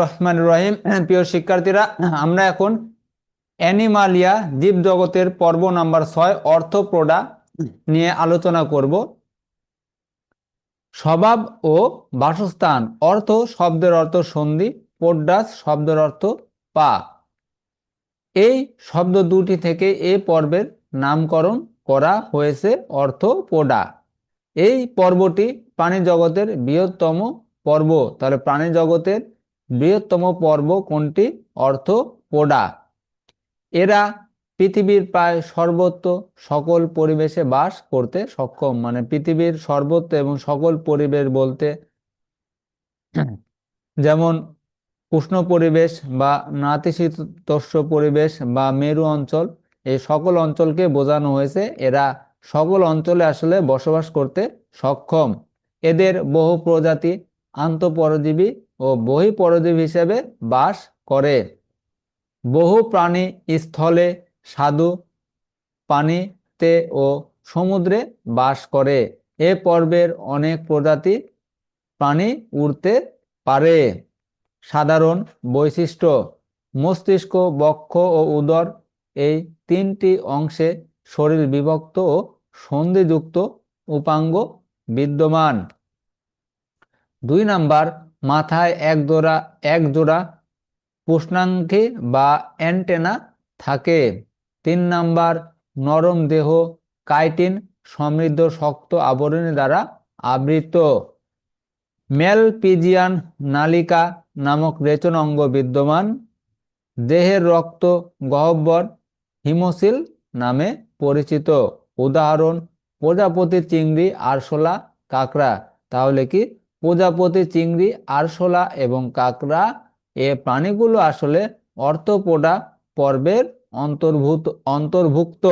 রহমান রহিম। প্রিয় শিক্ষার্থীরা, আমরা এখন অ্যানিমালিয়া জীবজগতের পর্ব নাম্বার ছয় অর্থপ্রোডা নিয়ে আলোচনা করব। স্বভাব ও বাসস্থান, অর্থ শব্দের অর্থ সন্ধি, পোড্ডাস শব্দের অর্থ পা। এই শব্দ দুটি থেকে এ পর্বের নামকরণ করা হয়েছে অর্থ পোডা এই পর্বটি প্রাণী জগতের বৃহত্তম পর্ব। তাহলে প্রাণী জগতের বৃহত্তম পর্ব কোনটি? অর্থ পোডা। এরা পৃথিবীর প্রায় সর্বত্র সকল পরিবেশে বাস করতে সক্ষম। মানে পৃথিবীর সর্বত্র এবং সকল পরিবেশ বলতে যেমন উষ্ণ পরিবেশ বা নাতিশীতোষ্ণ পরিবেশ বা মেরু অঞ্চল, এই সকল অঞ্চলকে বোঝানো হয়েছে। এরা সকল অঞ্চলে আসলে বসবাস করতে সক্ষম। এদের বহু প্রজাতি আন্তঃপরজীবী ও বহিঃপরজীবী হিসেবে বাস করে। বহু প্রাণী স্থলে স্বাদু পানিতে ও সমুদ্রে বাস করে। এ পর্বের অনেক প্রজাতি প্রাণী উড়তে পারে। সাধারণ বৈশিষ্ট্য, মস্তিষ্ক, বক্ষ ও উদর এই তিনটি অংশে শরীর বিভক্ত ও সন্ধিযুক্ত উপাঙ্গ বিদ্যমান। দুই নাম্বার, মাথায় এক জোড়া এক জোড়া পুষ্ণাঙ্গী বা অ্যান্টেনা থাকে। তিন নাম্বার, নরম দেহ, কাইটিন সমৃদ্ধ, শক্ত আবরণী দ্বারা আবৃত। ম্যালপিজিয়ান নালিকা নামক রেচন অঙ্গ বিদ্যমান। দেহের রক্ত গহ্বর হিমোসিল নামে পরিচিত। উদাহরণ, প্রজাপতি চিংড়ি, আরশোলা, কাঁকড়া, তাহলে কি প্রজাপতি চিংড়ি আরশোলা এবং কাকড়া এ প্রাণীগুলো আসলে অর্থপোডা পর্বের অন্তর্ভুক্ত অন্তর্ভুক্ত।